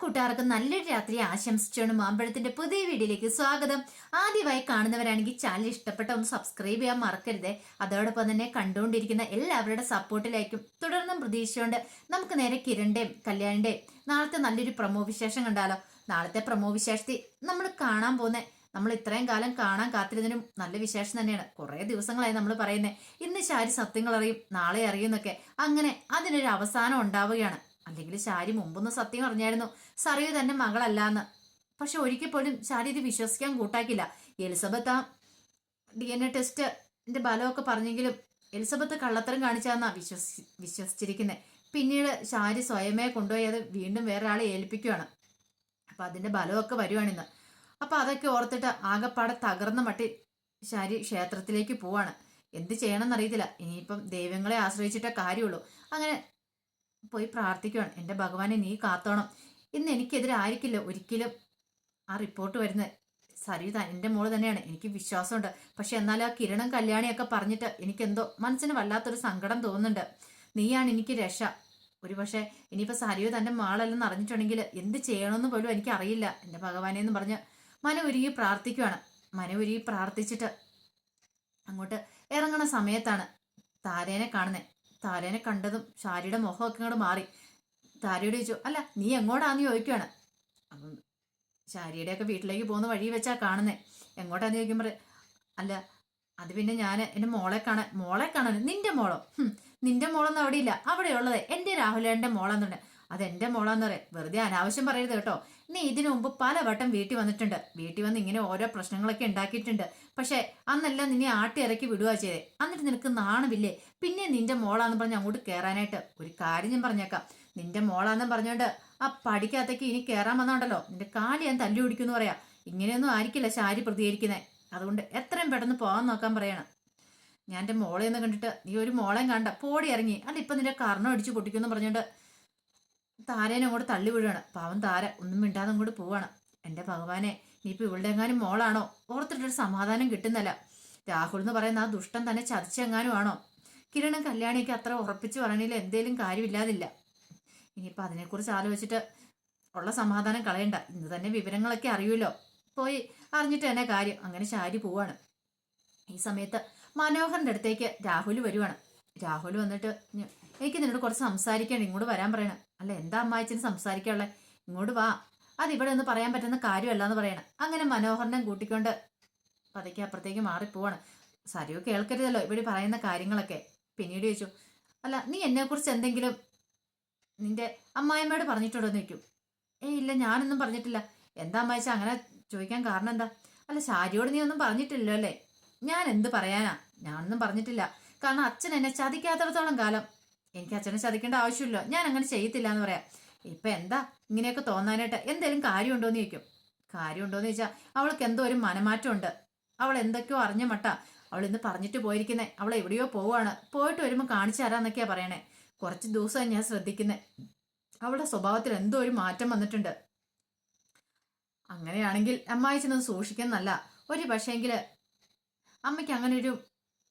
കൂട്ടുകാർക്ക് നല്ലൊരു രാത്രി ആശംസിച്ചോണ് മാമ്പഴത്തിന്റെ പുതിയ വീഡിയോയിലേക്ക് സ്വാഗതം. ആദ്യമായി കാണുന്നവരാണെങ്കിൽ ചാനൽ ഇഷ്ടപ്പെട്ട ഒന്ന് സബ്സ്ക്രൈബ് ചെയ്യാൻ മറക്കരുത്. അതോടൊപ്പം തന്നെ കണ്ടുകൊണ്ടിരിക്കുന്ന എല്ലാവരുടെ സപ്പോർട്ടിലായിരിക്കും തുടർന്നും പ്രതീക്ഷിച്ചുകൊണ്ട് നമുക്ക് നേരെ കിരണിന്റെയും കല്യാണിന്റെയും നാളത്തെ നല്ലൊരു പ്രമോ വിശേഷം കണ്ടാലോ? നാളത്തെ പ്രമോ വിശേഷത്തിൽ നമ്മൾ കാണാൻ പോകുന്ന നമ്മൾ ഇത്രയും കാലം കാണാൻ കാത്തിരുന്നതിനും നല്ല വിശേഷം തന്നെയാണ്. കുറേ ദിവസങ്ങളായി നമ്മൾ പറയുന്നത് ഇന്ന് ശാരി സത്യങ്ങൾ അറിയും നാളെ അറിയുന്നൊക്കെ അങ്ങനെ അതിനൊരു അവസാനം ഉണ്ടാവുകയാണ്. അല്ലെങ്കിൽ ശാരി മുമ്പൊന്ന് സത്യം അറിഞ്ഞായിരുന്നു. സറിയു തന്റെ മകളല്ലാന്ന്. പക്ഷെ ഒരിക്കൽ പോലും ശാരി ഇത് വിശ്വസിക്കാൻ കൂട്ടാക്കില്ല. എലിസബത്ത് ആ ഡി എൻ എ ടെസ്റ്റിന്റെ ബലമൊക്കെ പറഞ്ഞെങ്കിലും എലിസബത്ത് കള്ളത്തരം കാണിച്ചാന്നാ വിശ്വസി വിശ്വസിച്ചിരിക്കുന്നത് പിന്നീട് ശാരി സ്വയമേ കൊണ്ടുപോയി അത് വീണ്ടും വേറൊരാളെ ഏൽപ്പിക്കുകയാണ് അപ്പൊ അതിന്റെ ബലമൊക്കെ വരുവാണിന്ന്. അപ്പൊ അതൊക്കെ ഓർത്തിട്ട് ആകെപ്പാടെ തകർന്ന മട്ടി ശാരി ക്ഷേത്രത്തിലേക്ക് പോവാണ്. എന്ത് ചെയ്യണമെന്ന് അറിയത്തില്ല ഇനിയിപ്പം ദൈവങ്ങളെ ആശ്രയിച്ചിട്ടേ കാര്യമുള്ളൂ. അങ്ങനെ പോയി പ്രാർത്ഥിക്കുകയാണ് എന്റെ ഭഗവാനെ നീ കാത്തോണം. ഇന്ന് എനിക്കെതിരെ ആയിരിക്കില്ല ഒരിക്കലും ആ റിപ്പോർട്ട് വരുന്നത്. സരിത എന്റെ മോൾ തന്നെയാണ്. എനിക്ക് വിശ്വാസമുണ്ട്. പക്ഷെ എന്നാൽ ആ കിരണം കല്യാണിയൊക്കെ പറഞ്ഞിട്ട് എനിക്കെന്തോ മനസ്സിന് വല്ലാത്തൊരു സങ്കടം തോന്നുന്നുണ്ട്. നീയാണ് എനിക്ക് രക്ഷ. ഒരു പക്ഷേ ഇനിയിപ്പോൾ സരിയോ തന്റെ മാളല്ലെന്ന് അറിഞ്ഞിട്ടുണ്ടെങ്കിൽ എന്ത് ചെയ്യണമെന്ന് പോലും എനിക്ക് അറിയില്ല എന്റെ ഭഗവാനെ എന്ന് പറഞ്ഞ് മന ഒരുങ്ങി പ്രാർത്ഥിക്കുവാണ്. മന ഒരുങ്ങി പ്രാർത്ഥിച്ചിട്ട് അങ്ങോട്ട് ഇറങ്ങണ സമയത്താണ് താരേനെ കാണുന്നത് താരേനെ കണ്ടതും ഷാരിയുടെ മുഖമൊക്കെ ഇങ്ങോട്ട് മാറി. താരയോട് ചോദിച്ചു അല്ല നീ എങ്ങോട്ടാന്ന് ചോദിക്കുവാണ്? അപ്പം ഷാരിയുടെയൊക്കെ വീട്ടിലേക്ക് പോകുന്ന വഴി വെച്ചാ കാണുന്നേ. എങ്ങോട്ടാന്ന് ചോദിക്കുമ്പോൾ അല്ല അത് പിന്നെ ഞാൻ എന്റെ മോളെ കാണാൻ മോളെ കാണാൻ നിന്റെ മോളോ? നിന്റെ മോളൊന്നും അവിടെ ഇല്ല അവിടെ ഉള്ളത് എന്റെ രാഹുലേന്റെ മോളെന്നുണ്ട്. അത് എന്റെ മോളാന്ന് പറയാം വെറുതെ അനാവശ്യം പറയരുത് കേട്ടോ. നീ ഇതിനു മുമ്പ് പല വട്ടം വീട്ടിൽ വന്നിട്ടുണ്ട്. വീട്ടിൽ വന്ന് ഇങ്ങനെ ഓരോ പ്രശ്നങ്ങളൊക്കെ ഉണ്ടാക്കിയിട്ടുണ്ട്. പക്ഷേ അന്നെല്ലാം നിന്നെ ആട്ടി ഇറക്കി വിടുക ചെയ്തേ. എന്നിട്ട് നിനക്ക് നാണമില്ലേ? പിന്നെ നിന്റെ മോളാന്ന് പറഞ്ഞ് അങ്ങോട്ട് കയറാനായിട്ട് ഒരു കാര്യം ഞാൻ പറഞ്ഞേക്കാം. നിന്റെ മോളാന്ന് പറഞ്ഞോണ്ട് ആ പഠിക്കാത്തേക്ക് ഇനി കയറാൻ വന്നോണ്ടല്ലോ. നിന്റെ കാലി ഞാൻ തല്ലി പിടിക്കുമെന്ന് പറയാ. ഇങ്ങനെയൊന്നും ആയിരിക്കില്ല ശാരി പ്രതികരിക്കുന്നത് അതുകൊണ്ട് എത്രയും പെട്ടെന്ന് പോകാൻ നോക്കാൻ പറയണം. ഞാൻ എന്റെ മോളെ ഒന്ന് കണ്ടിട്ട് നീ ഒരു മോളെയും കണ്ട. പോടി ഇറങ്ങി. അല്ല ഇപ്പൊ നിന്റെ കർണം അടിച്ച് പൊട്ടിക്കുമെന്ന് പറഞ്ഞോണ്ട് താരേനെ അങ്ങോട്ട് തള്ളി വീഴുകയാണ് പാവം താര ഒന്നും മിണ്ടാതെ അങ്ങോട്ട് പോവാണ്. എന്റെ ഭഗവാനെ ഇനിയിപ്പോൾ ഇവളുടെ എങ്ങാനും മോളാണോ? ഓർത്തിട്ടൊരു സമാധാനം കിട്ടുന്നില്ല. രാഹുൽ എന്ന് പറയുന്ന ആ ദുഷ്ടൻ തന്നെ ചതിച്ചെങ്ങാനും ആണോ കിരണും കല്യാണിക്ക് അത്ര ഉറപ്പിച്ച് പറയണില്ല എന്തേലും കാര്യമില്ലാതില്ല. ഇനിയിപ്പോൾ അതിനെക്കുറിച്ച് ആലോചിച്ചിട്ട് ഉള്ള സമാധാനം കളയണ്ട. ഇന്ന് തന്നെ വിവരങ്ങളൊക്കെ അറിയുമല്ലോ. പോയി അറിഞ്ഞിട്ട് തന്നെ കാര്യം. അങ്ങനെ ശാരി പോവാണ്. ഈ സമയത്ത് മനോഹറിന്റെ അടുത്തേക്ക് രാഹുൽ വരുവാണ്. രാഹുൽ വന്നിട്ട് എനിക്ക് നിന്നോട് കുറച്ച് സംസാരിക്കണം. ഇങ്ങോട്ട് വരാൻ പറയണം. അല്ല എന്താ അമ്മായിച്ചിന് സംസാരിക്കാനുള്ളത് ഇങ്ങോട്ട് വാ. അതിവിടെ ഒന്ന് പറയാൻ പറ്റുന്ന കാര്യമല്ല എന്ന് പറയണം. അങ്ങനെ മനോഹരനെ കൂട്ടിക്കൊണ്ട് പതുക്കെ അപ്പുറത്തേക്ക് മാറിപ്പോവാണ് സരിയോ കേൾക്കരുതല്ലോ ഇവിടെ പറയുന്ന കാര്യങ്ങളൊക്കെ. പിന്നീട് ചോദിച്ചു അല്ല നീ എന്നെക്കുറിച്ച് എന്തെങ്കിലും നിന്റെ അമ്മായിമ്മയോട് പറഞ്ഞിട്ടുണ്ടോ എന്ന് ചോദിക്കും. ഏയ് ഇല്ല ഞാനൊന്നും പറഞ്ഞിട്ടില്ല. എന്താ അമ്മായിച്ച അങ്ങനെ ചോദിക്കാൻ കാരണം എന്താ? അല്ല ശാരിയോട് നീ ഒന്നും പറഞ്ഞിട്ടില്ലല്ലോ? അല്ലേ ഞാൻ എന്ത് പറയാനാ? ഞാനൊന്നും പറഞ്ഞിട്ടില്ല. കാരണം അച്ഛൻ എന്നെ ചതിക്കാത്തിടത്തോളം കാലം എനിക്ക് അച്ഛനെ ചതിക്കേണ്ട ആവശ്യമില്ല. ഞാൻ അങ്ങനെ ചെയ്യത്തില്ല എന്ന് പറയാം. ഇപ്പൊ എന്താ ഇങ്ങനെയൊക്കെ തോന്നാനായിട്ട് എന്തെങ്കിലും കാര്യമുണ്ടോ എന്ന് ചോദിക്കും. കാര്യമുണ്ടോന്ന് ചോദിച്ചാൽ അവൾക്ക് എന്തോ ഒരു മനമാറ്റമുണ്ട്. അവൾ എന്തൊക്കെയോ അറിഞ്ഞ മട്ട. അവൾ ഇന്ന് പറഞ്ഞിട്ട് പോയിരിക്കുന്നേ. അവൾ എവിടെയോ പോവാണ്. പോയിട്ട് വരുമ്പോൾ കാണിച്ചു തരാന്നൊക്കെയാ പറയണേ. കുറച്ച് ദിവസം ഞാൻ ശ്രദ്ധിക്കുന്നേ. അവളുടെ സ്വഭാവത്തിൽ എന്തോ ഒരു മാറ്റം വന്നിട്ടുണ്ട്. അങ്ങനെയാണെങ്കിൽ അമ്മായി ചെന്ന് സൂക്ഷിക്കുന്നല്ല ഒരു പക്ഷേങ്കിൽ അമ്മയ്ക്ക് അങ്ങനെ ഒരു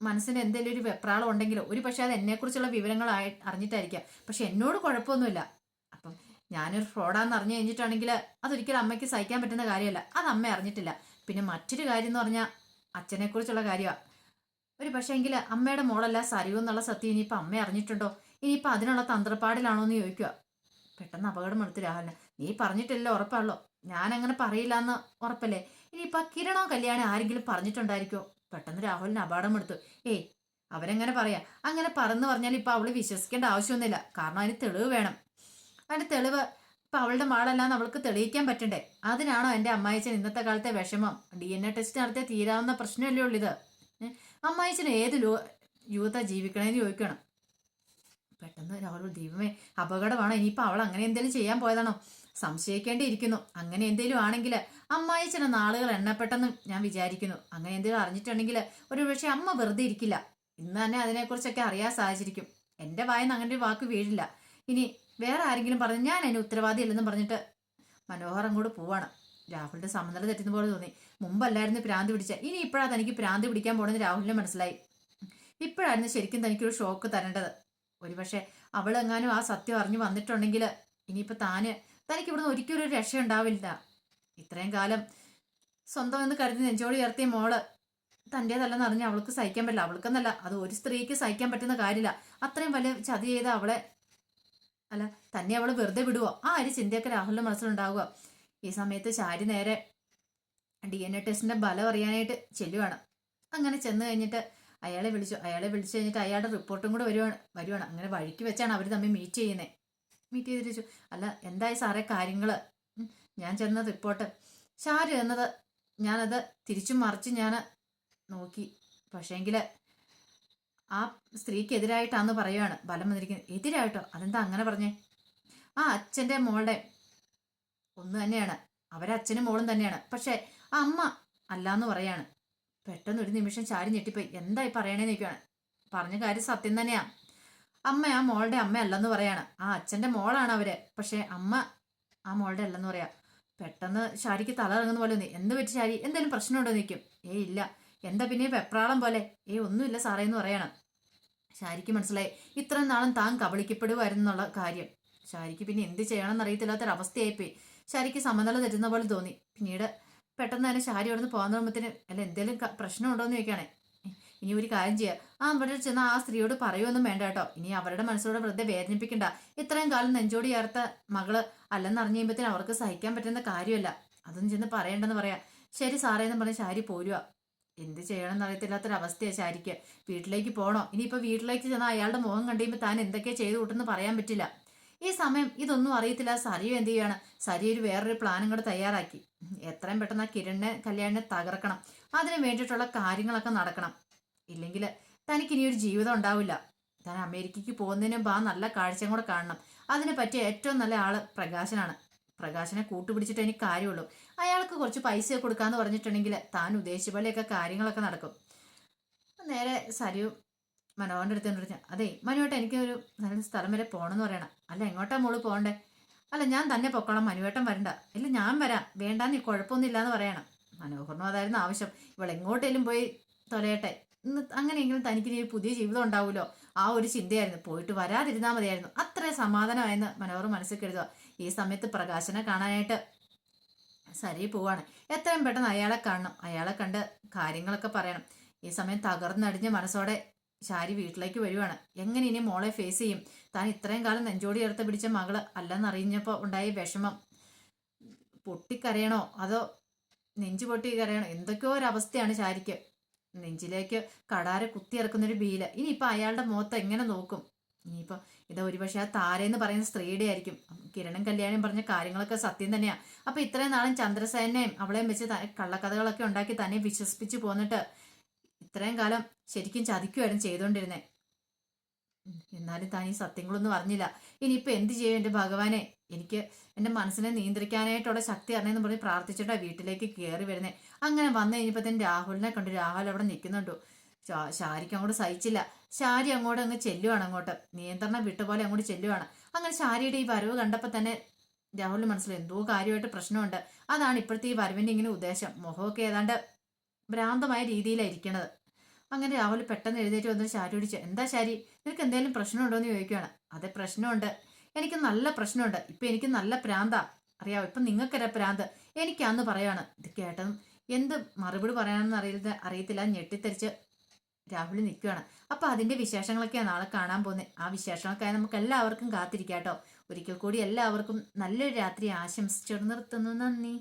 മനസ്സിന് എന്തെങ്കിലും ഒരു വെപ്രാളം ഉണ്ടെങ്കിലോ ഒരു പക്ഷേ അത് എന്നെക്കുറിച്ചുള്ള വിവരങ്ങൾ ആയി അറിഞ്ഞിട്ടായിരിക്കാം. പക്ഷെ എന്നോട് കുഴപ്പമൊന്നുമില്ല. അപ്പം ഞാനൊരു ഫ്രോഡാന്ന് അറിഞ്ഞു കഴിഞ്ഞിട്ടാണെങ്കിൽ അതൊരിക്കലും അമ്മയ്ക്ക് സഹിക്കാൻ പറ്റുന്ന കാര്യമല്ല. അത് അമ്മ അറിഞ്ഞിട്ടില്ല. പിന്നെ മറ്റൊരു കാര്യം എന്ന് പറഞ്ഞാൽ അച്ഛനെക്കുറിച്ചുള്ള കാര്യമാണ് ഒരു പക്ഷേ എങ്കിൽ അമ്മയുടെ മോളല്ല സരിയോ എന്നുള്ള സത്യം ഇനിയിപ്പോൾ അമ്മ അറിഞ്ഞിട്ടുണ്ടോ? ഇനിയിപ്പോൾ അതിനുള്ള തന്ത്രപ്പാടിലാണോ എന്ന് ചോദിക്കുക പെട്ടെന്ന് അപകടം എടുത്ത് രാഹുലിന്. നീ പറഞ്ഞിട്ടില്ല ഉറപ്പാണല്ലോ ഞാൻ അങ്ങനെ പറയില്ല എന്ന് ഉറപ്പല്ലേ ഇനിയിപ്പോൾ കിരണോ കല്യാണം ആരെങ്കിലും പറഞ്ഞിട്ടുണ്ടായിരിക്കോ പെട്ടെന്ന് രാഹുലിന് അപകടം എടുത്തു. ഏയ് അവരെങ്ങനെ പറയാ? അങ്ങനെ പറന്ന് പറഞ്ഞാൽ ഇപ്പൊ അവൾ വിശ്വസിക്കേണ്ട ആവശ്യമൊന്നുമില്ല. കാരണം അതിന് തെളിവ് വേണം. അതിന്റെ തെളിവ് ഇപ്പൊ അവളുടെ മാളല്ലാന്ന് അവൾക്ക് തെളിയിക്കാൻ പറ്റണ്ടേ? അതിനാണോ എന്റെ അമ്മായിച്ചൻ ഇന്നത്തെ കാലത്തെ വിഷമം? ഡി എൻ എ ടെസ്റ്റ് നടത്തിയ തീരാവുന്ന പ്രശ്നമല്ലേ ഉള്ളൂ ഇത്? അമ്മായിച്ചൻ ഏത് ലോ യൂത്ത ജീവിക്കണേന്ന് ചോദിക്കണം. പെട്ടെന്ന് രാഹുൽ ദൈവമേ അപകടമാണോ? ഇനിയിപ്പോൾ അവൾ അങ്ങനെ എന്തെങ്കിലും ചെയ്യാൻ പോയതാണോ? സംശയിക്കേണ്ടിയിരിക്കുന്നു. അങ്ങനെ എന്തെങ്കിലും ആണെങ്കിൽ അമ്മായിച്ചന നാളുകൾ എണ്ണപ്പെട്ടെന്നും ഞാൻ വിചാരിക്കുന്നു. അങ്ങനെ എന്തെങ്കിലും അറിഞ്ഞിട്ടുണ്ടെങ്കിൽ ഒരു പക്ഷേ അമ്മ വെറുതെ ഇരിക്കില്ല. ഇന്ന് തന്നെ അതിനെക്കുറിച്ചൊക്കെ അറിയാൻ സാധിച്ചിരിക്കും. എന്റെ വായന്ന് അങ്ങനെ ഒരു വാക്ക് വീഴില്ല. ഇനി വേറെ ആരെങ്കിലും പറഞ്ഞ് ഞാൻ അതിന് ഉത്തരവാദിയല്ലെന്ന് പറഞ്ഞിട്ട് മനോഹർ അങ്ങോട്ട് പോവാണ്. രാഹുലിന്റെ സമനില തെറ്റുന്ന പോലെ തോന്നി. മുമ്പല്ലായിരുന്നു പ്രാന്ത് പിടിച്ച. ഇനി ഇപ്പോഴാ തനിക്ക് പ്രാന്ത് പിടിക്കാൻ പോണെന്ന് രാഹുലിന് മനസ്സിലായി. ഇപ്പോഴായിരുന്നു ശരിക്കും തനിക്കൊരു ഷോക്ക് തരേണ്ടത്. ഒരുപക്ഷെ അവളെങ്ങാനും ആ സത്യം അറിഞ്ഞു വന്നിട്ടുണ്ടെങ്കിൽ ഇനിയിപ്പോൾ താന് തനിക്ക് ഇവിടുന്ന് ഒരിക്കലും ഒരു രക്ഷ ഉണ്ടാവില്ല ഇത്രയും കാലം സ്വന്തം എന്ന് കരുതി നെഞ്ചോട് ഉയർത്തിയ മോൾ തന്റേതല്ലെന്ന് അറിഞ്ഞ് അവൾക്ക് സഹിക്കാൻ പറ്റില്ല. അവൾക്കെന്നല്ല അത് ഒരു സ്ത്രീക്ക് സഹിക്കാൻ പറ്റുന്ന കാര്യമില്ല. അത്രയും വലിയ ചതി ചെയ്ത അവളെ അല്ല തന്നെ അവൾ വെറുതെ വിടുവോ? ആ ഒരു ചിന്തയൊക്കെ രാഹുലിന്റെ മനസ്സിലുണ്ടാവുക. ഈ സമയത്ത് ശാരി നേരെ ഡി എൻ എ ടെസ്റ്റിന്റെ ബലം അറിയാനായിട്ട് ചെല്ലുവാണ്. അങ്ങനെ ചെന്ന് കഴിഞ്ഞിട്ട് അയാളെ വിളിച്ചു. അയാളെ വിളിച്ചു കഴിഞ്ഞിട്ട് അയാളുടെ റിപ്പോർട്ടും കൂടെ വരുവാണ് വരുവാണ്. അങ്ങനെ വഴിക്ക് വെച്ചാണ് അവർ തമ്മിൽ മീറ്റ് ചെയ്യുന്നത് മീറ്റ് ചോദിച്ചു അല്ല എന്തായി സാറേ കാര്യങ്ങൾ ഞാൻ ചെന്ന റിപ്പോർട്ട്. ഷാരു എന്നത് ഞാനത് തിരിച്ചും മറിച്ച് ഞാൻ നോക്കി. പക്ഷേങ്കിൽ ആ സ്ത്രീക്ക് എതിരായിട്ടാന്ന് പറയുവാണ്. ബലം വന്നിരിക്കുന്നത് എതിരായിട്ടോ? അതെന്താ അങ്ങനെ പറഞ്ഞേ? ആ അച്ഛന്റെ മോളുടെ ഒന്ന് തന്നെയാണ്. അവരച്ഛനും മോളും തന്നെയാണ്. പക്ഷേ ആ അമ്മ അല്ലാന്ന് പറയാണ്. പെട്ടെന്ന് ഒരു നിമിഷം ചാരി ഞെട്ടിപ്പോയി. എന്തായി പറയണേന്ന് നിൽക്കുകയാണ് പറഞ്ഞ കാര്യം സത്യം തന്നെയാ. അമ്മ ആ മോളുടെ അമ്മ അല്ലെന്ന് പറയാണ്. ആ അച്ഛന്റെ മോളാണ് അവർ. പക്ഷേ അമ്മ ആ മോളുടെ അല്ലെന്ന് പറയാ. പെട്ടെന്ന് ഷാരിക്ക് തല ഇറങ്ങുന്ന പോലെ തോന്നി. എന്ത് പറ്റി ശാരി? എന്തെങ്കിലും പ്രശ്നമുണ്ടോ? നിൽക്കും ഏയ് ഇല്ല. എന്താ പിന്നെ പെപ്രാളം പോലെ? ഏയ് ഒന്നുമില്ല സാറേ എന്ന് പറയണം. ഷാരിക്ക് മനസ്സിലായി. ഇത്രയും നാളും താൻ കബളിക്കപ്പെടുമായിരുന്നുള്ള കാര്യം. ഷാരിക്ക് പിന്നെ എന്ത് ചെയ്യണമെന്ന് അറിയത്തില്ലാത്തൊരവസ്ഥയായിപ്പോയി. ഷാരിക്ക് സമനില തരുന്ന പോലെ തോന്നി. പിന്നീട് പെട്ടെന്ന് തന്നെ ഷാരി അവിടെ നിന്ന് പോകാൻ തുടങ്ങുമ്പത്തിന് അല്ല എന്തെങ്കിലും പ്രശ്നമുണ്ടോ എന്ന് ചോദിക്കുകയാണെ. ഇനി ഒരു കാര്യം ചെയ്യാം. ആ അവിടെ ചെന്ന് ആ സ്ത്രീയോട് പറയുമൊന്നും വേണ്ട കേട്ടോ. ഇനി അവരുടെ മനസ്സോടെ വെറുതെ വേദനിപ്പിക്കണ്ട. ഇത്രയും കാലം നെഞ്ചോടി ചേർത്ത മകൾ അല്ലെന്ന് അറിഞ്ഞു കഴിയുമ്പത്തിന് അവർക്ക് സഹിക്കാൻ പറ്റുന്ന കാര്യമല്ല. അതൊന്നും ചെന്ന് പറയണ്ടെന്ന് പറയാം. ശരി സാറേ എന്ന് പറഞ്ഞ് ശാരി പോരുക എന്ത് ചെയ്യണമെന്ന് അറിയത്തില്ലാത്തൊരവസ്ഥയാണ് ശാരിക്ക്. വീട്ടിലേക്ക് പോകണോ ഇനിയിപ്പോൾ വീട്ടിലേക്ക് ചെന്നാൽ അയാളുടെ മുഖം കണ്ടുകഴിയുമ്പോൾ താൻ എന്തൊക്കെ ചെയ്തു കൂട്ടെന്ന് പറയാൻ പറ്റില്ല. ഈ സമയം ഇതൊന്നും അറിയത്തില്ല. സരിയു എന്ത് ചെയ്യാണ് സരി ഒരു വേറൊരു പ്ലാനും കൂടെ തയ്യാറാക്കി. എത്രയും പെട്ടെന്ന് ആ കിരണിനെ കല്യാണിനെ തകർക്കണം. അതിന് വേണ്ടിയിട്ടുള്ള കാര്യങ്ങളൊക്കെ നടക്കണം. ഇല്ലെങ്കിൽ തനിക്ക് ഇനി ഒരു ജീവിതം ഉണ്ടാവില്ല. താൻ അമേരിക്കയ്ക്ക് പോകുന്നതിന് മുമ്പ് ആ നല്ല കാഴ്ചയും കൂടെ കാണണം. അതിനെ പറ്റിയ ഏറ്റവും നല്ല ആൾ പ്രകാശനാണ്. പ്രകാശനെ കൂട്ടുപിടിച്ചിട്ട് എനിക്ക് കാര്യമുള്ളൂ. അയാൾക്ക് കുറച്ച് പൈസ കൊടുക്കാന്ന് പറഞ്ഞിട്ടുണ്ടെങ്കിൽ താൻ ഉദ്ദേശിച്ച പോലെയൊക്കെ കാര്യങ്ങളൊക്കെ നടക്കും. നേരെ സരിയു മനോഹറിന്റെ അടുത്ത് പറഞ്ഞു അതെ മനുവേട്ട എനിക്ക് ഒരു നല്ല സ്ഥലം വരെ പോകണമെന്ന് പറയണം. അല്ല എങ്ങോട്ടാ മോൾ പോകണ്ടേ? അല്ല ഞാൻ തന്നെ പൊക്കോളാം മനുവേട്ടൻ വരണ്ട. ഇല്ല ഞാൻ വരാം. വേണ്ട നീ കുഴപ്പമൊന്നും ഇല്ലാന്ന് പറയണം. മനോഹറിനും അതായിരുന്നു ആവശ്യം. ഇവൾ എങ്ങോട്ടേലും പോയി തൊലയട്ടെ. അങ്ങനെയെങ്കിലും തനിക്ക് ഇനി പുതിയ ജീവിതം ഉണ്ടാവുമല്ലോ. ആ ഒരു ചിന്തയായിരുന്നു. പോയിട്ട് വരാതിരുന്നാൽ മതിയായിരുന്നു. അത്രയും സമാധാനമായെന്ന് മനോഹർ മനസ്സിൽ കരുതുക. ഈ സമയത്ത് പ്രകാശനെ കാണാനായിട്ട് സരി പോവാണ്. എത്രയും പെട്ടെന്ന് അയാളെ കാണണം. അയാളെ കണ്ട് കാര്യങ്ങളൊക്കെ പറയണം. ഈ സമയം തകർന്നടിഞ്ഞ മനസ്സോടെ ശാരി വീട്ടിലേക്ക് വരുവാണ്. എങ്ങനെ ഇനി മോളെ ഫേസ് ചെയ്യും? താൻ ഇത്രയും കാലം നെഞ്ചോടി ചേർത്ത് പിടിച്ച മകൾ അല്ലെന്നറിഞ്ഞപ്പോൾ ഉണ്ടായ വിഷമം. പൊട്ടിക്കരയണോ? അതോ നെഞ്ചു പൊട്ടി കരയണോ എന്തൊക്കെയോ ഒരവസ്ഥയാണ് ശാരിക്ക്. നെഞ്ചിലേക്ക് കടാര കുത്തിയിറക്കുന്നൊരു ബീല. ഇനിയിപ്പോൾ അയാളുടെ മുഖത്ത് എങ്ങനെ നോക്കും? ഇനിയിപ്പോൾ ഇത് ഒരുപക്ഷെ ആ താരെന്ന് പറയുന്ന സ്ത്രീയുടെ ആയിരിക്കും. കിരണും കല്യാണം പറഞ്ഞ കാര്യങ്ങളൊക്കെ സത്യം തന്നെയാണ് അപ്പൊ ഇത്രയും നാളും ചന്ദ്രസേനയും അവളെയും വെച്ച് കള്ളക്കഥകളൊക്കെ ഉണ്ടാക്കി തന്നെ വിശ്വസിപ്പിച്ച് പോന്നിട്ട് ഇത്രയും കാലം ശരിക്കും ചതിക്കുമായിരുന്നു ചെയ്തുകൊണ്ടിരുന്നേ ഉം, എന്നാലും താൻ ഈ സത്യങ്ങളൊന്നും അറിഞ്ഞില്ല. ഇനിയിപ്പോൾ എന്ത് ചെയ്യും എന്റെ ഭഗവാനെ? എനിക്ക് എന്റെ മനസ്സിനെ നിയന്ത്രിക്കാനായിട്ടുള്ള ശക്തി അറിഞ്ഞെന്ന് പറഞ്ഞ് പ്രാർത്ഥിച്ചിട്ടാ വീട്ടിലേക്ക് കയറി വരുന്നേ. അങ്ങനെ വന്നു കഴിഞ്ഞപ്പോൾ തന്നെ രാഹുലിനെ കണ്ടു രാഹുൽ അവിടെ നിൽക്കുന്നുണ്ടു. ശാരിക്ക് അങ്ങോട്ട് സഹിച്ചില്ല. ശാരി അങ്ങോട്ട് അങ്ങ് ചെല്ലുവാണ് അങ്ങോട്ട്. നിയന്ത്രണം വിട്ടുപോലെ അങ്ങോട്ട് ചെല്ലുവാണ്. അങ്ങനെ ശാരിയുടെ ഈ വരവ് കണ്ടപ്പോൾ തന്നെ രാഹുലിന് മനസ്സിലായി എന്തോ കാര്യമായിട്ട് പ്രശ്നമുണ്ട്. അതാണ് ഇപ്പോഴത്തെ ഈ വരവിന്റെ ഇങ്ങനെ ഉദ്ദേശം. മുഖമൊക്കെ ഏതാണ്ട് ഭ്രാന്തമായ രീതിയിലായിരിക്കണത് അങ്ങനെ രാവിലെ പെട്ടെന്ന് എഴുന്നേറ്റ് വന്ന് ശാരി ഓടിച്ചു എന്താ ശാരി? നിനക്ക് എന്തെങ്കിലും പ്രശ്നമുണ്ടോ എന്ന് ചോദിക്കുകയാണ് അതെ പ്രശ്നമുണ്ട്. എനിക്ക് നല്ല പ്രശ്നമുണ്ട്. ഇപ്പൊ എനിക്ക് നല്ല പ്രാന്താ. അറിയാവോ ഇപ്പൊ നിങ്ങൾക്കൊരു പ്രാന്ത്? എനിക്കാന്ന് പറയാണ് ഇത് കേട്ടതും എന്ത് മറുപടി പറയാനെന്ന് അറിയില്ല അറിയത്തില്ല ഞെട്ടിത്തെറിച്ച് രാഹുൽ നിൽക്കുകയാണ് അപ്പൊ അതിന്റെ വിശേഷങ്ങളൊക്കെയാണ് നാളെ കാണാൻ പോകുന്നത് ആ വിശേഷങ്ങൾക്കായി നമുക്ക് എല്ലാവർക്കും കാത്തിരിക്കാം കേട്ടോ ഒരിക്കൽ കൂടി എല്ലാവർക്കും നല്ലൊരു രാത്രി ആശംസിച്ചു നിർത്തുന്നു. നന്ദി.